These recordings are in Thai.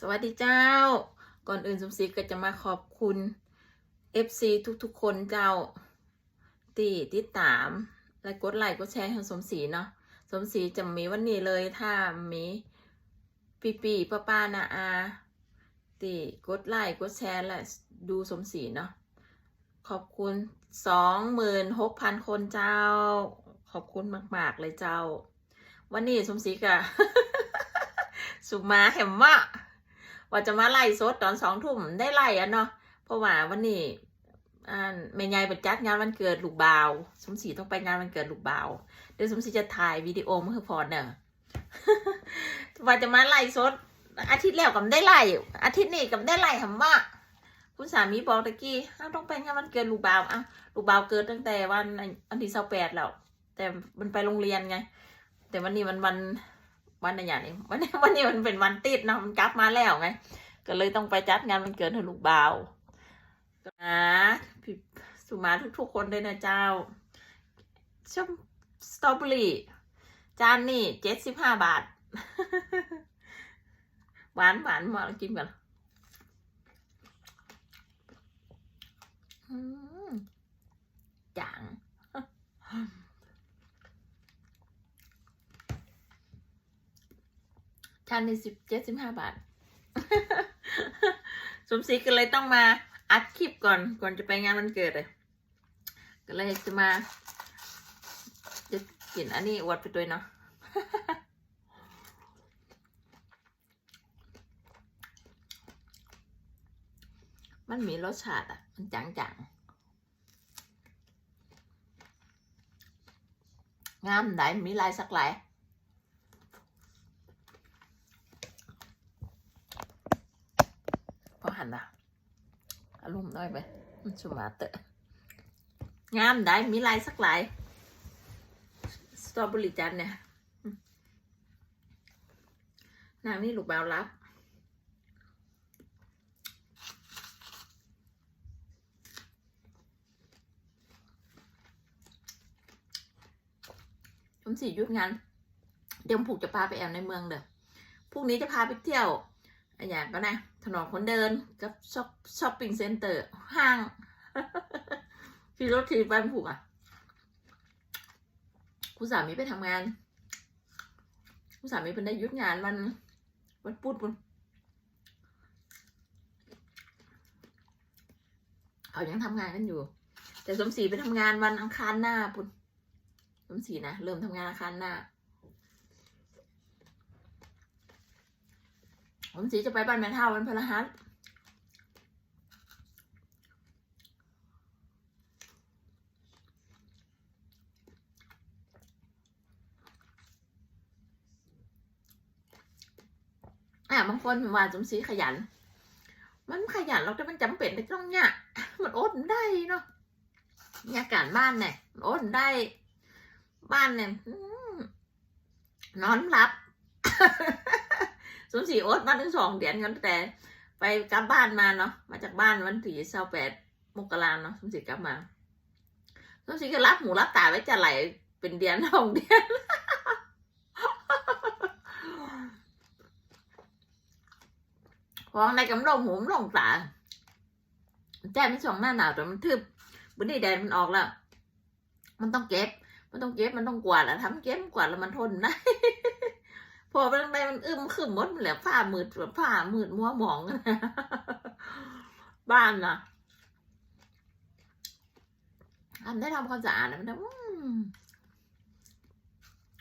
สวัสดีเจ้า ก่อนอื่นสมศรีก็จะมาขอบคุณ FC ทุกๆ คนเจ้าที่ติดตาม และกดไลค์กดแชร์ให้สมศรีเนาะสมศรีจะมีวันนี้เลยถ้ามีปีปีป้าป้านาอาตีกดไลค์กดแชร์และดูสมศรีเนาะขอบคุณสองหมื่นหกพันคนเจ้า ขอบคุณมาก ๆ เลยเจ้า วันนี้สมศรีกะ สุมาเห็มว่า ว่าจะมาไล่สดตอนสองทุ่มได้ไล่อะเนาะเพราะว่าวันนี้แม่ยายไปจัดงานวันเกิดลูกบ่าว สมศรีต้องไปงานวันเกิดลูกบ่าวเดี๋ยวสมศรีจะถ่ายวิดีโอมาให้พอเนอะว่าจะมาไล่สด อาทิตย์แล้วกับได้ไล่อาทิตย์นี้กับได้ไล่คำว่าคุณสามีบอกตะกี้อ้าต้องไปงานวันเกิดลูกบ่าวอ้าวลูกบ่าวเกิดตั้งแต่วันวันที่สิบแปดแล้วแต่มันไปโรงเรียนไง แต่วันนี้มันวัน วันอะไรอย่างนี้วันนี้วันนี้มันเป็นวันติดนะมันกลับมาแล้วไง ก็เลยต้องไปจัดงานวันเกิดให้ลูกบ่าวนะพี่สุมาทุกๆคนเลยนะเจ้าชมสตรอเบอรี่จานนี่เจ็ดสิบห้าบาท หวานหวานมาลองกินกันอืมจาง ชานนี่สิบเจ็ดสิบห้าบาท สมศรีก็เลยต้องมาอัดคลิปก่อนก่อนจะไปงานวันเกิดเลยก็เลยจะมา จะกินอันนี้อวดไปด้วยเนาะมันมีรสชาติอะ มันจางๆ งามไหนมีลายสักหลาย พอหั นนะอารมณ์น้อยไปมันสมาเตอะงามได้มีลายสักหลายสตรอเบอรี่จันเนี่ยนางนี่ลูกบาวรับผมสี่ยุดงาน เดี๋ยวผมผูกจะพาไปแอวในเมืองเด้อพรุ่งนี้จะพาไปเที่ยวอันอย่างก็นะ ถนนคนเดินกับช็อปช้อปปิ้งเซ็นเตอร์ ห้างพี่รถทีไปมันผูกอะคุณสามีไปทำงานคุณสามีเป็นได้ยุดงานวันวันพุธปุ่นเขายังทำงานกันอยู่ แต่สมศรีไปทำงานวันอังคารหน้าปุ่นสมศรีนะเริ่มทำงานอังคารหน้า ผมสีจะไปบ้านแม่เท่าวันพฤหัสอะบางคนว่าสมศรีขยัน มันขยันเราแต่มันจำเป็นแต่ต้องเนี่ยมันอดได้เนาะเนี่ยการบ้านเนี่ยมันอดได้ บ้านเนี่ยนอนหลับ สมศรีโอ๊ตมาถึงสองเดือนกันแต่ ไปกลับบ้านมาเนาะมาจากบ้านวันที่เช้าแปดมกราเนาะสมศรีกลับมาสมศรีก็รับหมูรับตาไว้จะไหลเป็นเดือนสองเดือนพองในกำลังหูมลงตาแจ้ไม่ช่องหน้าหนาวแต่มันทึบวันนี้แดดมันออกแล้ว มันต้องเก็บ มันต้องเก็บ มันต้องกวาดอะทำเก็บกวาดแล้วมันทนได้ พอมันไปมันอึมขึ้นหมดแหละผ้ามืดผ้ามืดมัวหมองบ้านนะทำได้ทำความสะอาดนะมันะอืม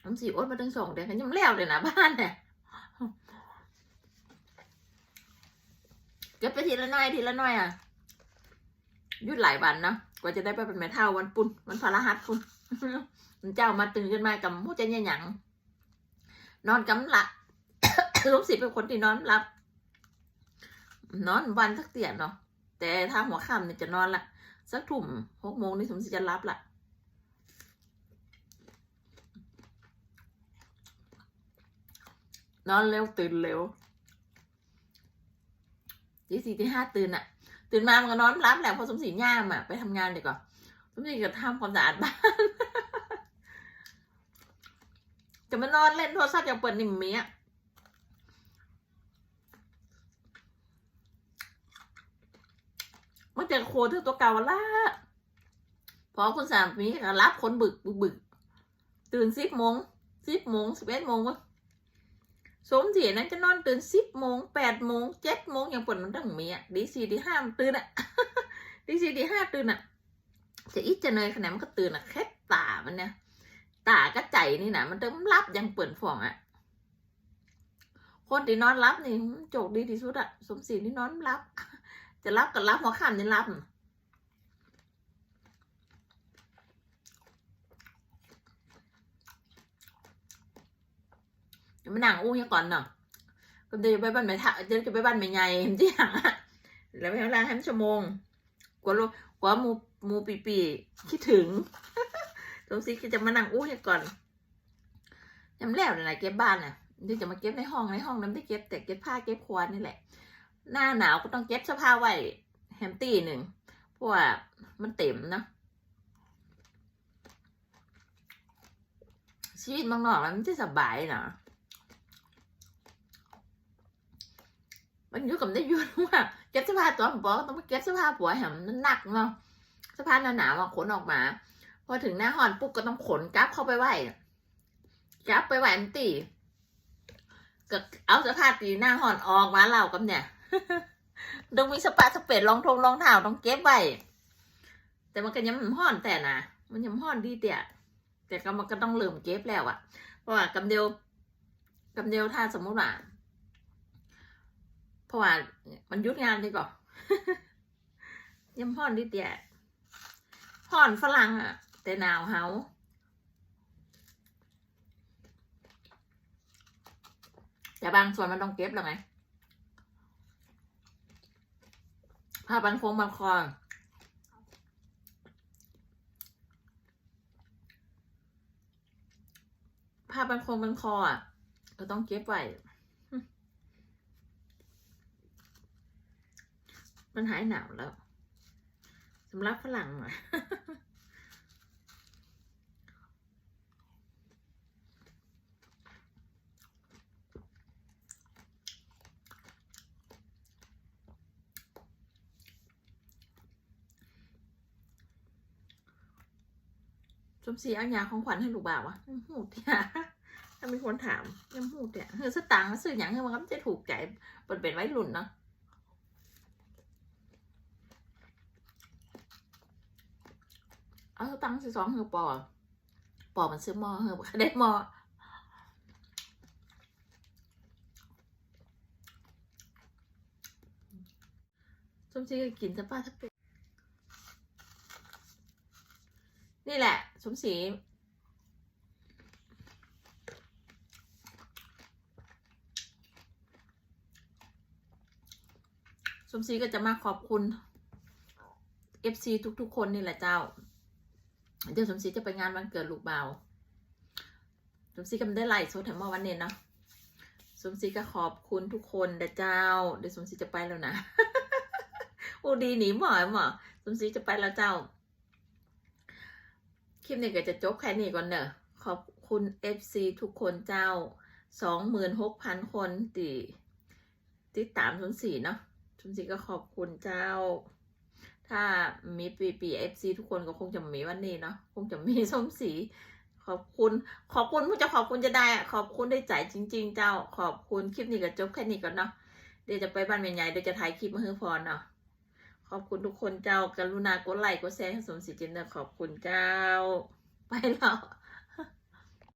ผมสีโอ๊ตมาตั้งสองเดือนยังไม่แล้วเลยนะบ้านเนี่ยเก็บไปทีละหน้อยทีละหน้อยอะยุดหลายวันเนาะกว่าจะได้ไปเป็นแม่เท่าวันปุ่นวันพฤหัสปุ่นมันเจ้ามาตื่นขึ้นมากับมูจเนี่ยหยัง นอนกำหลับลูกศิษย์เป็นคนที่นอนหลับ นอนวันสักเตียนเนาะแต่ถ้าหัวค่ำเนี่ยจะนอนละสักทุ่มหกโมงนี่สมศรีจะรับละนอนเร็วตื่นเร็วตีสี่ตีห้าตื่นอะตื่นมามันก็นอนรับแหละเพอสมศรีย่ามอะไปทำงานดีกว่าสมศรีก็ทำความสะอาดบ้านะมานอนเล่นโทรศัพท์อย่างเปิดนิ่มเมียมันจะโคเท่ตัวเก่าละพอคุณสามมีรับคนบึกบึกตื่นสิบโมงสิบโมงสิบเอ็ดโมงวะสมศรีนั้นจะนอนตื่นสิบโมงแปดโมงเจ็ดโมงยัางปวดมันตั้งเมียดีสี่ดีห้าตื่นอะดีสี่ดีห้าตื่นอะจะอิจจะเนยขนาดมันก็ตื่นอะแค่ตามันเนี่ย ตาก็ใจนี่นะมันเติมรับอยังเปิดฝ่องอะ คนที่นอนรับนี่โจกดีที่สุดอะสมศรีนี่นอนรับ จะรับก็รับหัวค่ำนี่รับน่ะมานั่งอู้ยังก่อนเนาะก็จะไปบ้านแม่ทะเดี๋ยวจะไปบ้านแม่ใหญ่ที่ห่างแล้วเวลาให้มันชั่วโมง กว่าลูกกว่าหมูหมูปีปีคิดถึง สมศรีก็จะมานั่งอู้ยังก่อนยำแล้วอะไรเก็บบ้านน่ะเดี๋ยวจะมาเก็บในห้องในห้องนั้นไม่ได้เก็บแต่เก็บผ้าเก็บควานนี่แหละ หน้าหนาวก็ต้องเก็บเสื้อผ้าไว้แฮมตี้หนึ่งเพราะว่ามันเต็มนะชีวิตมืองนอกมันไม่ใช่สบายนะมันอยู่กับได้ยุ่นว่าเก็บเสื้อผ้าตัวผมบอกต้องไปเก็บเสื้อผ้าผัวแหมมันหนักเนาะเสื้อผ้าหนาหนาวขนออกมา พอถึงหน้าหอนปุ๊บก็ต้องขนกราฟเข้าไปไหวกราฟไปไหวแฮมตี้ก็เอาเสื้อผ้าตีหน้าห่อนออกมาเล่ากับเนี่ยต้องมีสปะสเปดรองทงรองเท้าต้องเก็บไว้แต่มันก็ยังห่อนแต่นะมันยังห่อนดีเตี่ยแต่ก็มันก็ต้องเริ่มเก็บแล้วอะเพราะว่ากำเดียวกำเดียวถ้าสมมุติว่าเพราะว่ามันยุดงานดีกว่ายังห่อนดีเตี่ยห่อนฝรั่งอะ แต่หนาวเฮาแต่บางส่วนมันต้องเก็บแล้วไงผ้าบันคงบันคอผ้าบันคงบันคออะก็ต้องเก็บไว้มันหายหนาวแล้วสำหรับฝรั่งอะ สมศรีเอายาของขวัญให้ลูกบ่าวะหูเตียถ้ามีคนถามยังหูเตียเฮ้ยสตางค์ซื้ออย่างให้มันก็จะถูกใจเปิดเป็นไว้รุ่นเนาะเอาสตังค์ซื้อสองเฮอปอปอมันซื้อมอเฮอบอได้มอสมศรีก็กินสปาทับเป็ด นี่แหละ สมศรีสมศรีก็จะมาขอบคุณ FC ทุกๆ คนนี่แหละเจ้า เดี๋ยวสมศรีจะไปงานวันเกิดลูกเบาสมศรีก็ไม่ได้ไล่โซแถมมาวันเน้นเนาะสมศรีก็ขอบคุณทุกคนนะเจ้า เดี๋ยวสมศรีจะไปแล้วนะ โอ้ดีหนีหมอหมอสมศรีจะไปแล้วเจ้า คลิปนี้ก็จะจบแค่นี้ก่อนเนอะขอบคุณ FC ทุกคนเจ้าสองหมื่นหกพันคนติติดตามชุนสีเนาะชุนสีก็ขอบคุณเจ้า ถ้ามีปีปี FC ทุกคนก็คงจะมีวันนี้เนาะคงจะมีส้มสีขอบคุณ ขอบคุณผู้จะขอบคุณจะได้อะขอบคุณได้ใจจริง ๆ เจ้า ขอบคุณคลิปนี้ก็จบแค่นี้ก่อนเนาะเดี๋ยวจะไปบ้านแม่ใหญ่เดี๋ยวจะถ่ายคลิปมาให้พรเนาะ ขอบคุณทุกคนเจ้ากรุณากดไลค์กดแชร์ให้สมศรีจินเนอร์ขอบคุณเจ้า ไปแล้ว